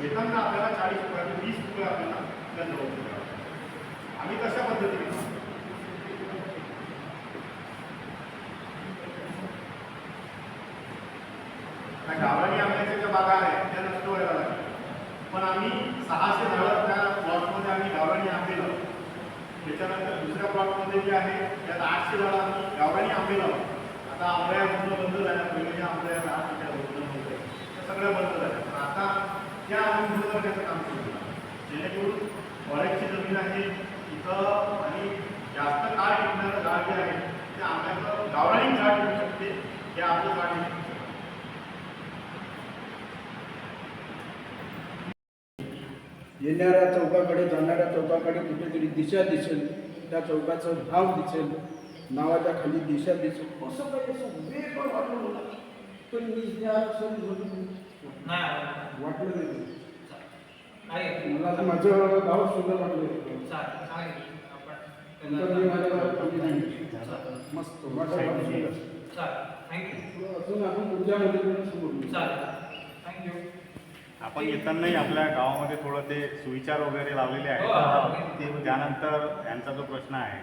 घेताना आपल्याला चाळीस रुपये वीस रुपये आपल्याला दंड वसूल आम्ही कशा पद्धतीने करतो? गावाने आंब्याच्या ज्या बागा आहेत त्या नष्ट व्हायला लागल्या. पण आम्ही सहाशे झाडं त्या प्लॉटमध्ये आम्ही गावरानी आंबे लावतो त्याच्यानंतर दुसऱ्या प्लॉटमध्ये जे आहे त्यात आठशे झाडं आम्ही गावरानी आंबे लावतो आता आंब्या बंद झाल्यामुळे पहिले ज्या आंब्या आहेत, आठ त्या बंद होत्या त्या सगळ्या बंद झाल्या पण आता त्या आम्ही काम केलं. जेणेकरून फॉरेस्टची जमीन आहे तिथं आणि जास्त काळ टिकणारं झाड जे आहे ते आंब्याचं गावरानी झाड टिकू शकते हे आपलं झाड येणाऱ्या चौकाकडे जाणाऱ्या चौकाकडे कुठेतरी दिशा दिसेल त्या चौकाचं नाव दिसेल नावाच्या खाली दिशा दिसेल. असं काही असं वेगळं वाटलं मला पण मी म्हणून. नाही. वाटलं नाही. मला तर माझं गाव सुंदर वाटलं माझ्या कमी नाही. मस्त. माझं गाव अजून आपण पुढच्या मध्ये सुरू आपण येतानाही आपल्या गावामध्ये थोडं ते सुविचार वगैरे लावलेले हो, आहेत हो. ते त्यानंतर यांचा जो प्रश्न आहे.